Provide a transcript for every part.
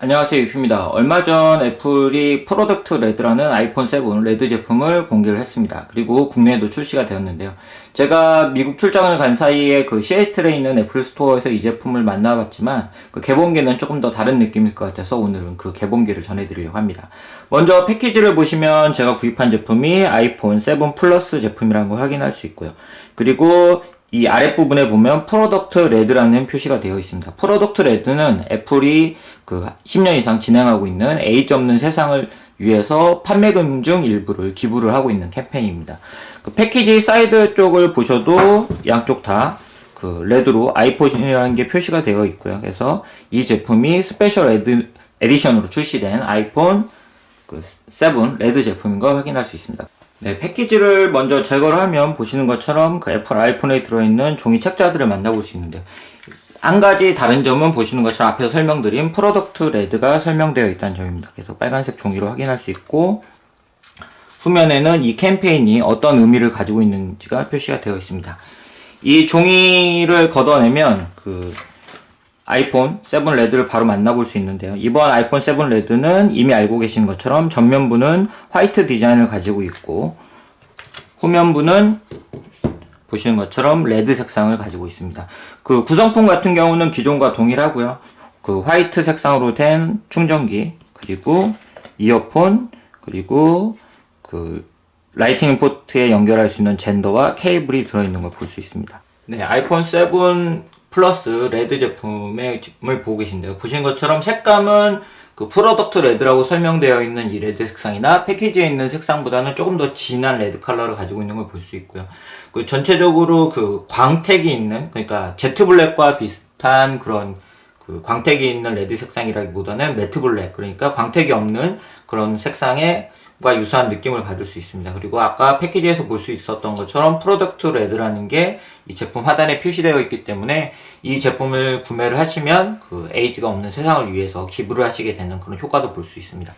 안녕하세요 유피입니다. 얼마 전 애플이 프로덕트 레드라는 아이폰 7 레드 제품을 공개를 했습니다. 그리고 국내에도 출시가 되었는데요. 제가 미국 출장을 간 사이에 그 시애틀에 있는 애플 스토어에서 이 제품을 만나봤지만 그 개봉기는 조금 더 다른 느낌일 것 같아서 오늘은 그 개봉기를 전해드리려고 합니다. 먼저 패키지를 보시면 제가 구입한 제품이 아이폰 7 플러스 제품이라는 걸 확인할 수 있고요. 그리고 이 아랫부분에 보면 프로덕트 레드라는 표시가 되어 있습니다. 프로덕트 레드는 애플이 그 10년 이상 진행하고 있는 에이즈 없는 세상을 위해서 판매금 중 일부를 기부를 하고 있는 캠페인입니다. 그 패키지 사이드 쪽을 보셔도 양쪽 다 그 레드로 아이폰이라는 게 표시가 되어 있고요. 그래서 이 제품이 스페셜 에드, 에디션으로 출시된 아이폰 그 7 레드 제품인 걸 확인할 수 있습니다. 네, 패키지를 먼저 제거를 하면 보시는 것처럼 그 애플 아이폰에 들어있는 종이 책자들을 만나볼 수 있는데요. 한 가지 다른 점은 보시는 것처럼 앞에서 설명드린 프로덕트 레드가 설명되어 있다는 점입니다. 그래서 빨간색 종이로 확인할 수 있고 후면에는 이 캠페인이 어떤 의미를 가지고 있는지가 표시가 되어 있습니다. 이 종이를 걷어내면 그 아이폰 7 레드를 바로 만나볼 수 있는데요. 이번 아이폰 7 레드는 이미 알고 계신 것처럼 전면부는 화이트 디자인을 가지고 있고 후면부는 보시는 것처럼 레드 색상을 가지고 있습니다. 그 구성품 같은 경우는 기존과 동일하고요. 그 화이트 색상으로 된 충전기 그리고 이어폰 그리고 그 라이팅 포트에 연결할 수 있는 젠더와 케이블이 들어있는 걸 볼 수 있습니다. 네, 아이폰 7 플러스 레드 제품을 보고 계신데요. 보신 것처럼 색감은 그 프로덕트 레드라고 설명되어 있는 이 레드 색상이나 패키지에 있는 색상보다는 조금 더 진한 레드 컬러를 가지고 있는 걸 볼 수 있고요. 그 전체적으로 그 광택이 있는 그러니까 제트 블랙과 비슷한 그런 그 광택이 있는 레드 색상이라기보다는 매트 블랙 그러니까 광택이 없는 그런 색상의 과 유사한 느낌을 받을 수 있습니다. 그리고 아까 패키지에서 볼 수 있었던 것처럼 프로덕트 레드라는 게 이 제품 하단에 표시되어 있기 때문에 이 제품을 구매를 하시면 그 에이즈가 없는 세상을 위해서 기부를 하시게 되는 그런 효과도 볼 수 있습니다.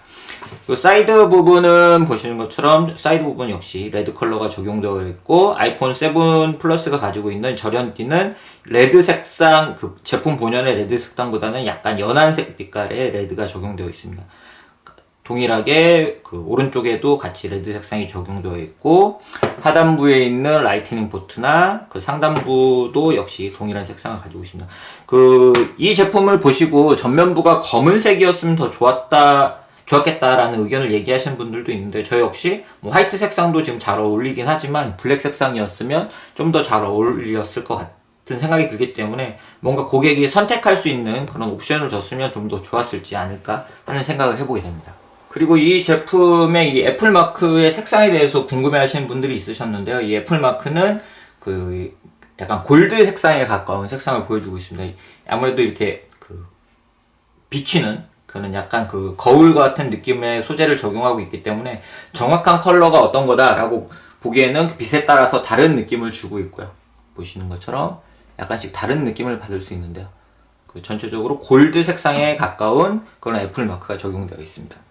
그 사이드 부분은 보시는 것처럼 사이드 부분 역시 레드 컬러가 적용되어 있고 아이폰 7 플러스가 가지고 있는 절연띠는 레드 색상 그 제품 본연의 레드 색상보다는 약간 연한 색 빛깔의 레드가 적용되어 있습니다. 동일하게 그 오른쪽에도 같이 레드 색상이 적용되어 있고 하단부에 있는 라이트닝 포트나 그 상단부도 역시 동일한 색상을 가지고 있습니다. 그 이 제품을 보시고 전면부가 검은색이었으면 더 좋았다 좋았겠다라는 의견을 얘기하시는 분들도 있는데 저 역시 뭐 화이트 색상도 지금 잘 어울리긴 하지만 블랙 색상이었으면 좀 더 잘 어울렸을 것 같은 생각이 들기 때문에 뭔가 고객이 선택할 수 있는 그런 옵션을 줬으면 좀 더 좋았을지 않을까 하는 생각을 해보게 됩니다. 그리고 이 제품의 이 애플 마크의 색상에 대해서 궁금해 하시는 분들이 있으셨는데요. 이 애플 마크는 그 약간 골드 색상에 가까운 색상을 보여주고 있습니다. 아무래도 이렇게 그 비치는 그는 약간 그 거울 같은 느낌의 소재를 적용하고 있기 때문에 정확한 컬러가 어떤 거다라고 보기에는 그 빛에 따라서 다른 느낌을 주고 있고요. 보시는 것처럼 약간씩 다른 느낌을 받을 수 있는데요. 그 전체적으로 골드 색상에 가까운 그런 애플 마크가 적용되어 있습니다.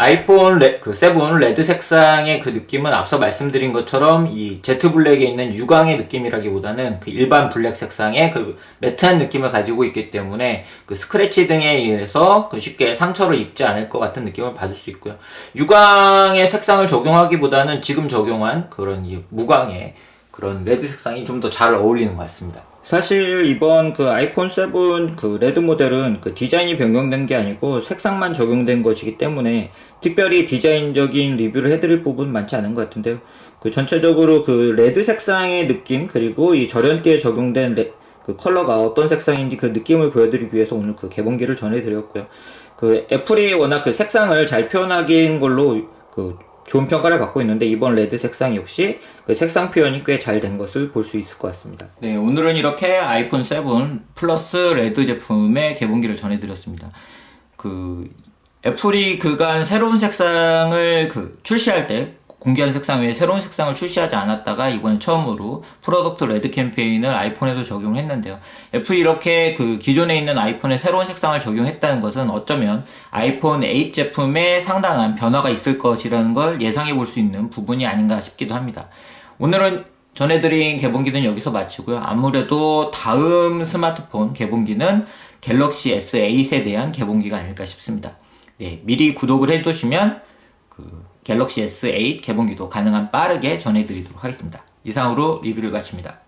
아이폰 레, 그7 레드 색상의 그 느낌은 앞서 말씀드린 것처럼 이 제트 블랙에 있는 유광의 느낌이라기보다는 그 일반 블랙 색상의 그 매트한 느낌을 가지고 있기 때문에 그 스크래치 등에 의해서 그 쉽게 상처를 입지 않을 것 같은 느낌을 받을 수 있고요. 유광의 색상을 적용하기보다는 지금 적용한 그런 이 무광의 그런 레드 색상이 좀 더 잘 어울리는 것 같습니다. 사실 이번 그 아이폰 7 그 레드 모델은 그 디자인이 변경된 게 아니고 색상만 적용된 것이기 때문에 특별히 디자인적인 리뷰를 해드릴 부분 많지 않은 것 같은데요. 그 전체적으로 그 레드 색상의 느낌 그리고 이 절연띠에 적용된 레, 그 컬러가 어떤 색상인지 그 느낌을 보여드리기 위해서 오늘 그 개봉기를 전해드렸고요. 그 애플이 워낙 그 색상을 잘 표현하긴 걸로 그 좋은 평가를 받고 있는데 이번 레드 색상 역시 그 색상 표현이 꽤 잘 된 것을 볼 수 있을 것 같습니다. 네, 오늘은 이렇게 아이폰 7 플러스 레드 제품의 개봉기를 전해드렸습니다. 그 애플이 그간 새로운 색상을 그 출시할 때 공개한 색상 외에 새로운 색상을 출시하지 않았다가 이번에 처음으로 프로덕트 레드 캠페인을 아이폰에도 적용했는데요. 애플이 이렇게 그 기존에 있는 아이폰에 새로운 색상을 적용했다는 것은 어쩌면 아이폰 8 제품에 상당한 변화가 있을 것이라는 걸 예상해 볼 수 있는 부분이 아닌가 싶기도 합니다. 오늘은 전해드린 개봉기는 여기서 마치고요. 아무래도 다음 스마트폰 개봉기는 갤럭시 S8에 대한 개봉기가 아닐까 싶습니다. 네, 미리 구독을 해두시면 그 갤럭시 S8 개봉기도 가능한 빠르게 전해드리도록 하겠습니다. 이상으로 리뷰를 마칩니다.